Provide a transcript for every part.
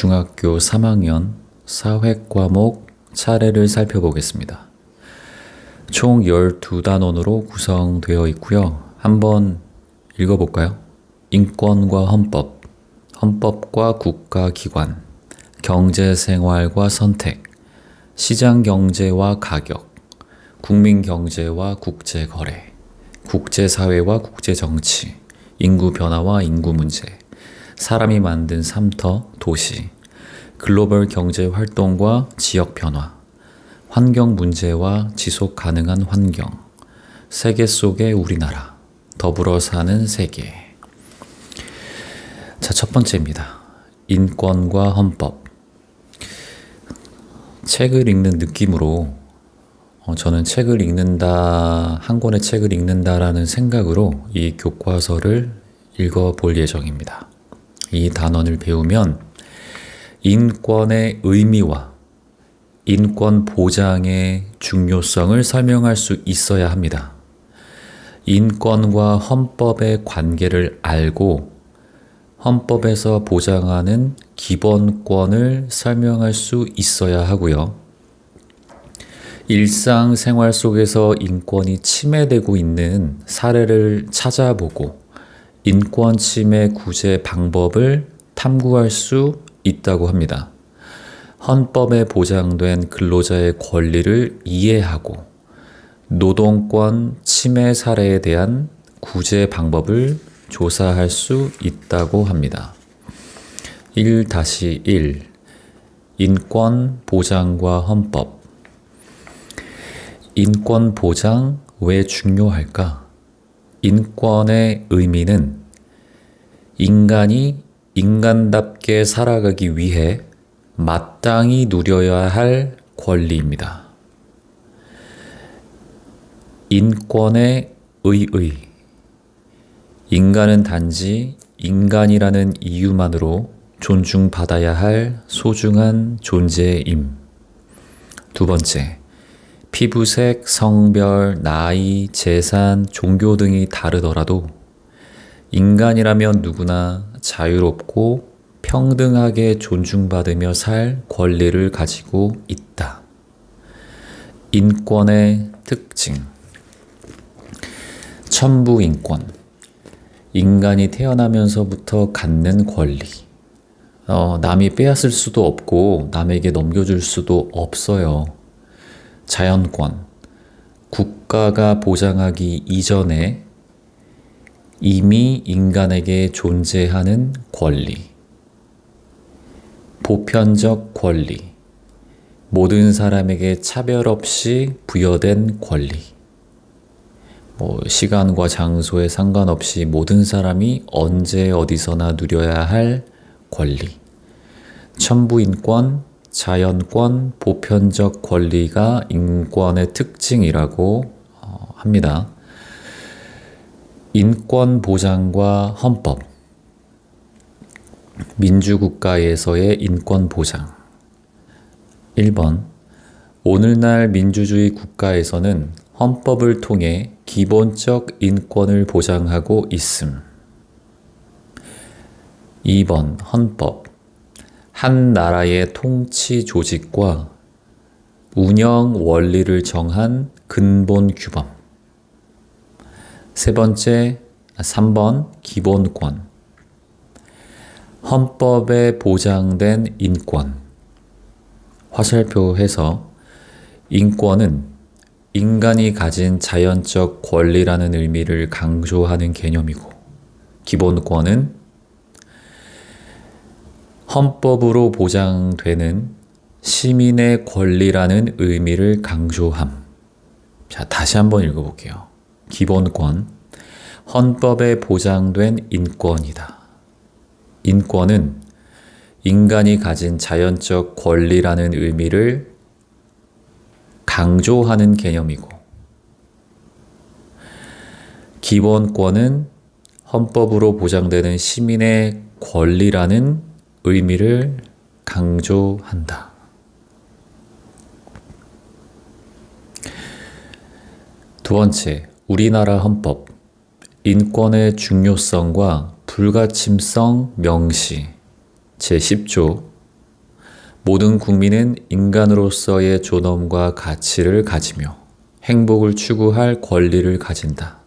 중학교 3학년 사회 과목 차례를 살펴보겠습니다. 총 12단원으로 구성되어 있고요. 한번 읽어볼까요? 인권과 헌법, 헌법과 국가기관, 경제생활과 선택, 시장경제와 가격, 국민경제와 국제거래, 국제사회와 국제정치, 인구변화와 인구문제, 사람이 만든 삼터, 도시, 글로벌 경제 활동과 지역 변화, 환경 문제와 지속 가능한 환경, 세계 속의 우리나라, 더불어 사는 세계. 자, 첫 번째입니다. 인권과 헌법. 책을 읽는 느낌으로 어, 저는 책을 읽는다, 한 권의 책을 읽는다라는 생각으로 이 교과서를 읽어 볼 예정입니다. 이 단원을 배우면 인권의 의미와 인권 보장의 중요성을 설명할 수 있어야 합니다. 인권과 헌법의 관계를 알고 헌법에서 보장하는 기본권을 설명할 수 있어야 하고요. 일상생활 속에서 인권이 침해되고 있는 사례를 찾아보고 인권 침해 구제 방법을 탐구할 수 있다고 합니다. 헌법에 보장된 근로자의 권리를 이해하고 노동권 침해 사례에 대한 구제 방법을 조사할 수 있다고 합니다. 1-1 인권 보장과 헌법 인권 보장 왜 중요할까? 인권의 의미는 인간이 인간답게 살아가기 위해 마땅히 누려야 할 권리입니다. 인권의 의의. 인간은 단지 인간이라는 이유만으로 존중받아야 할 소중한 존재임. 두 번째, 피부색, 성별, 나이, 재산, 종교 등이 다르더라도 인간이라면 누구나 자유롭고 평등하게 존중받으며 살 권리를 가지고 있다. 인권의 특징. 천부인권. 인간이 태어나면서부터 갖는 권리. 어, 남이 빼앗을 수도 없고 남에게 넘겨줄 수도 없어요. 자연권. 국가가 보장하기 이전에 이미 인간에게 존재하는 권리. 보편적 권리. 모든 사람에게 차별 없이 부여된 권리. 뭐, 시간과 장소에 상관없이 모든 사람이 언제 어디서나 누려야 할 권리. 천부인권, 자연권, 보편적 권리가 인권의 특징이라고 어, 합니다. 인권 보장과 헌법. 민주국가에서의 인권 보장. 1번. 오늘날 민주주의 국가에서는 헌법을 통해 기본적 인권을 보장하고 있음. 2번. 헌법. 한 나라의 통치 조직과 운영 원리를 정한 근본 규범. 세 번째, 3번 기본권. 헌법에 보장된 인권. 화살표해서 인권은 인간이 가진 자연적 권리라는 의미를 강조하는 개념이고, 기본권은 헌법으로 보장되는 시민의 권리라는 의미를 강조함. 자, 다시 한번 읽어볼게요. 기본권, 헌법에 보장된 인권이다. 인권은 인간이 가진 자연적 권리라는 의미를 강조하는 개념이고, 기본권은 헌법으로 보장되는 시민의 권리라는 의미를 강조한다. 두 번째, 우리나라 헌법. 인권의 중요성과 불가침성 명시. 제10조 모든 국민은 인간으로서의 존엄과 가치를 가지며 행복을 추구할 권리를 가진다.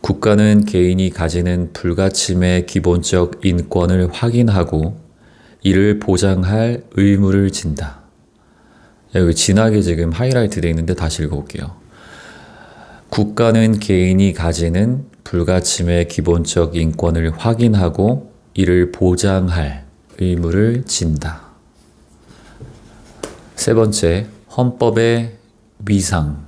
국가는 개인이 가지는 불가침의 기본적 인권을 확인하고 이를 보장할 의무를 진다. 여기 진하게 지금 하이라이트 되어 있는데 다시 읽어볼게요. 국가는 개인이 가지는 불가침의 기본적 인권을 확인하고 이를 보장할 의무를 진다. 세 번째, 헌법의 위상.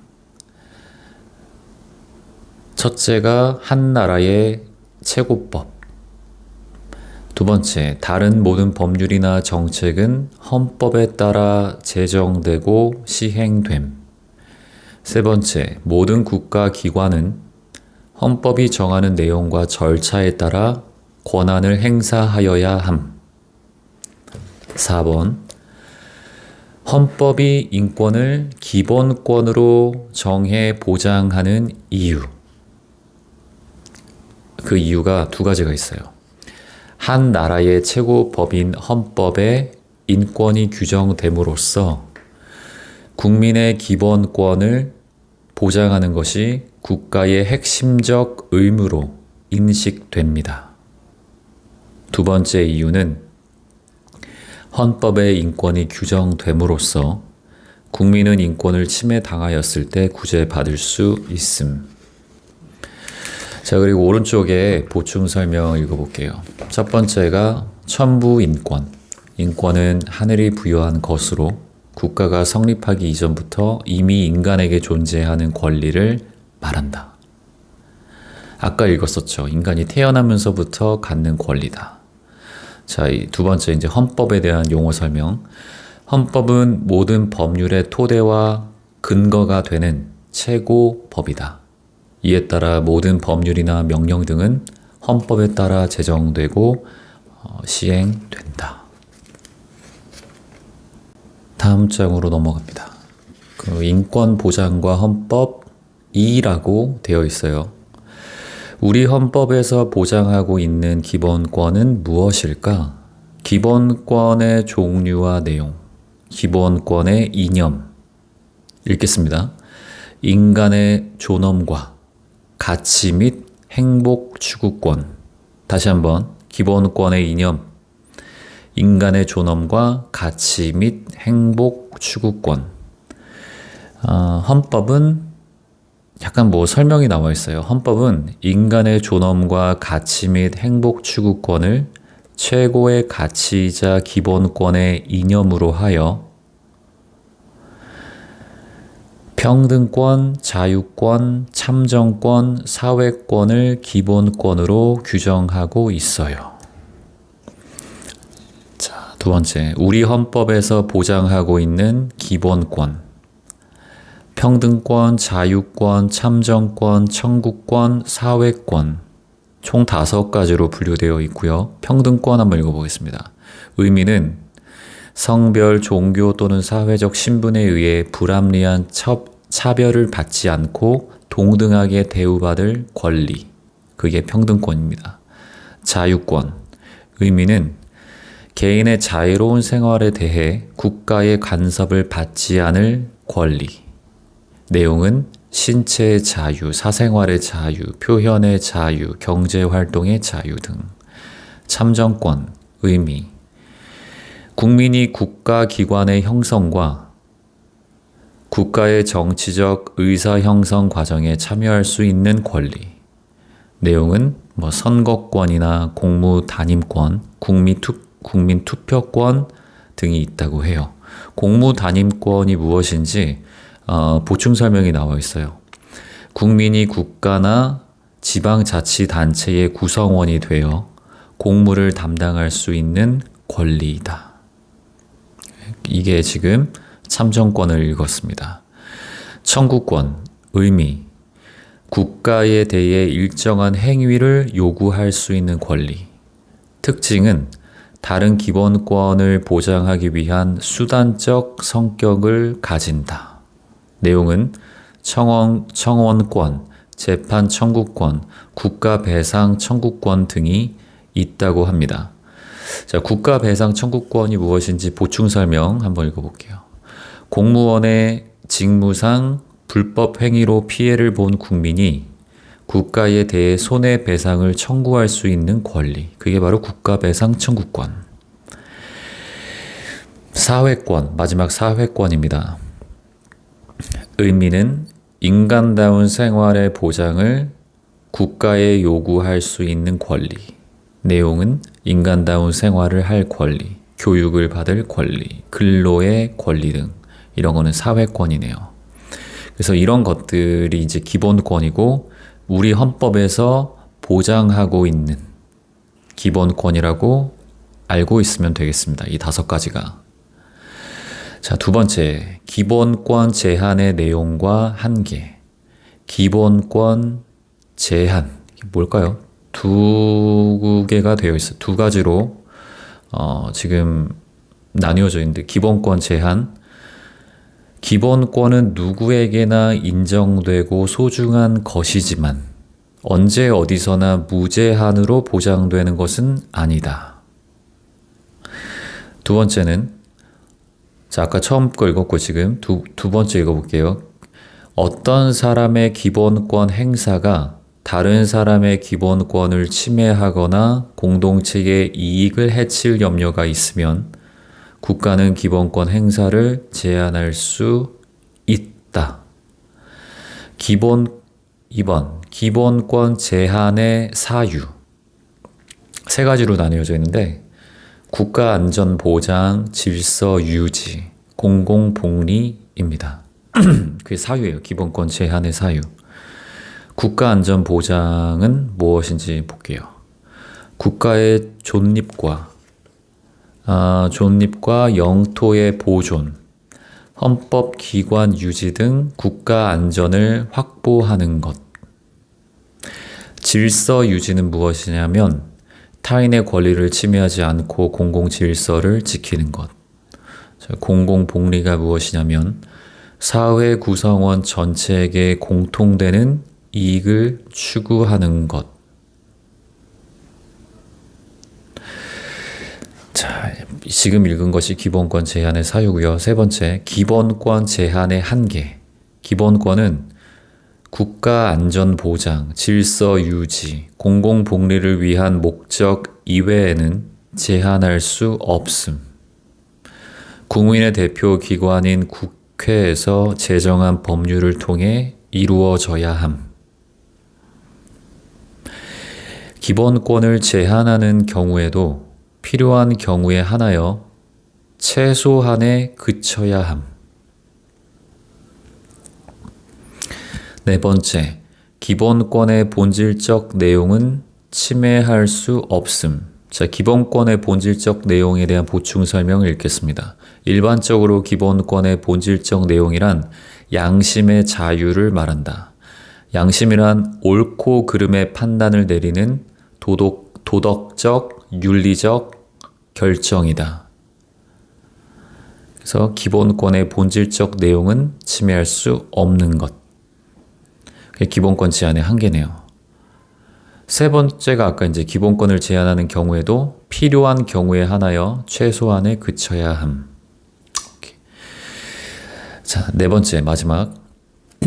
첫째가 한 나라의 최고법. 두 번째, 다른 모든 법률이나 정책은 헌법에 따라 제정되고 시행됨. 세 번째, 모든 국가 기관은 헌법이 정하는 내용과 절차에 따라 권한을 행사하여야 함. 4번, 헌법이 인권을 기본권으로 정해 보장하는 이유. 그 이유가 두 가지가 있어요. 한 나라의 최고 법인 헌법에 인권이 규정됨으로써 국민의 기본권을 보장하는 것이 국가의 핵심적 의무로 인식됩니다. 두 번째 이유는 헌법의 인권이 규정됨으로써 국민은 인권을 침해당하였을 때 구제받을 수 있음. 자, 그리고 오른쪽에 보충 설명 읽어볼게요. 첫 번째가 천부 인권. 인권은 하늘이 부여한 것으로 국가가 성립하기 이전부터 이미 인간에게 존재하는 권리를 말한다. 아까 읽었었죠. 인간이 태어나면서부터 갖는 권리다. 자, 이 두 번째 이제 헌법에 대한 용어 설명. 헌법은 모든 법률의 토대와 근거가 되는 최고 법이다. 이에 따라 모든 법률이나 명령 등은 헌법에 따라 제정되고 어, 시행된다. 다음 장으로 넘어갑니다. 그 인권 보장과 헌법 2라고 되어 있어요. 우리 헌법에서 보장하고 있는 기본권은 무엇일까? 기본권의 종류와 내용, 기본권의 이념. 읽겠습니다. 인간의 존엄과 가치 및 행복 추구권. 다시 한번 기본권의 이념, 인간의 존엄과 가치 및 행복 추구권. 어, 헌법은 약간 뭐 설명이 나와 있어요. 헌법은 인간의 존엄과 가치 및 행복 추구권을 최고의 가치이자 기본권의 이념으로 하여 평등권, 자유권, 참정권, 사회권을 기본권으로 규정하고 있어요. 자, 두 번째. 우리 헌법에서 보장하고 있는 기본권. 평등권, 자유권, 참정권, 청구권, 사회권 총 다섯 가지로 분류되어 있고요. 평등권 한번 읽어보겠습니다. 의미는 성별, 종교 또는 사회적 신분에 의해 불합리한 첩, 차별을 받지 않고 동등하게 대우받을 권리. 그게 평등권입니다. 자유권. 의미는 개인의 자유로운 생활에 대해 국가의 간섭을 받지 않을 권리. 내용은 신체의 자유, 사생활의 자유, 표현의 자유, 경제활동의 자유 등. 참정권, 의미. 국민이 국가 기관의 형성과 국가의 정치적 의사 형성 과정에 참여할 수 있는 권리. 내용은 뭐 선거권이나 공무 단임권, 국민 투, 국민 투표권 등이 있다고 해요. 공무 단임권이 무엇인지 어, 보충 설명이 나와 있어요. 국민이 국가나 지방자치단체의 구성원이 되어 공무를 담당할 수 있는 권리이다. 이게 지금 참정권을 읽었습니다. 청구권, 의미, 국가에 대해 일정한 행위를 요구할 수 있는 권리. 특징은 다른 기본권을 보장하기 위한 수단적 성격을 가진다. 내용은 청원, 청원권, 재판 청구권, 국가 배상 청구권 등이 있다고 합니다. 자, 국가 배상 청구권이 무엇인지 보충 설명 한번 읽어볼게요. 공무원의 직무상 불법 행위로 피해를 본 국민이 국가에 대해 손해배상을 청구할 수 있는 권리. 그게 바로 국가배상 청구권. 사회권, 마지막 사회권입니다. 의미는 인간다운 생활의 보장을 국가에 요구할 수 있는 권리. 내용은 인간다운 생활을 할 권리, 교육을 받을 권리, 근로의 권리 등 이런 거는 사회권이네요. 그래서 이런 것들이 이제 기본권이고 우리 헌법에서 보장하고 있는 기본권이라고 알고 있으면 되겠습니다. 이 다섯 가지가. 자, 두 번째, 기본권 제한의 내용과 한계. 기본권 제한. 뭘까요? 두 개가 되어 있어. 두 가지로, 어, 지금 나뉘어져 있는데, 기본권 제한. 기본권은 누구에게나 인정되고 소중한 것이지만, 언제 어디서나 무제한으로 보장되는 것은 아니다. 두 번째는 자, 아까 처음 거 읽었고 지금 두, 두 번째 읽어볼게요. 어떤 사람의 기본권 행사가 다른 사람의 기본권을 침해하거나 공동체의 이익을 해칠 염려가 있으면 국가는 기본권 행사를 제한할 수 있다. 기본 2번 기본권 제한의 사유 세 가지로 나뉘어져 있는데 국가 안전 보장, 질서 유지, 공공 복리입니다. 그게 사유예요. 기본권 제한의 사유. 국가 안전 보장은 무엇인지 볼게요. 국가의 존립과 아, 존립과 영토의 보존, 헌법 기관 유지 등 국가 안전을 확보하는 것. 질서 유지는 무엇이냐면 타인의 권리를 침해하지 않고 공공 질서를 지키는 것. 공공 복리가 무엇이냐면 사회 구성원 전체에게 공통되는 이익을 추구하는 것. 자, 지금 읽은 것이 기본권 제한의 사유고요. 세 번째, 기본권 제한의 한계. 기본권은 국가 안전 보장, 질서 유지, 공공 복리를 위한 목적 이외에는 제한할 수 없음. 국민의 대표 기관인 국회에서 제정한 법률을 통해 이루어져야 함. 기본권을 제한하는 경우에도 필요한 경우에 하나여 최소한에 그쳐야 함. 네 번째, 기본권의 본질적 내용은 침해할 수 없음. 자, 기본권의 본질적 내용에 대한 보충 설명을 읽겠습니다. 일반적으로 기본권의 본질적 내용이란 양심의 자유를 말한다. 양심이란 옳고 그름의 판단을 내리는 도덕, 도덕적, 윤리적 결정이다. 그래서 기본권의 본질적 내용은 침해할 수 없는 것. 그게 기본권 제한의 한계네요. 세 번째가 아까 이제 기본권을 제한하는 경우에도 필요한 경우에 하나여 최소한에 그쳐야 함. 자, 네 번째, 마지막.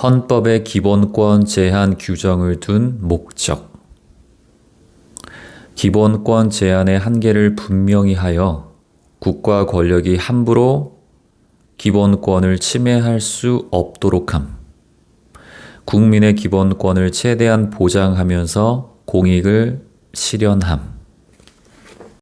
헌법의 기본권 제한 규정을 둔 목적. 기본권 제한의 한계를 분명히 하여 국가 권력이 함부로 기본권을 침해할 수 없도록 함. 국민의 기본권을 최대한 보장하면서 공익을 실현함.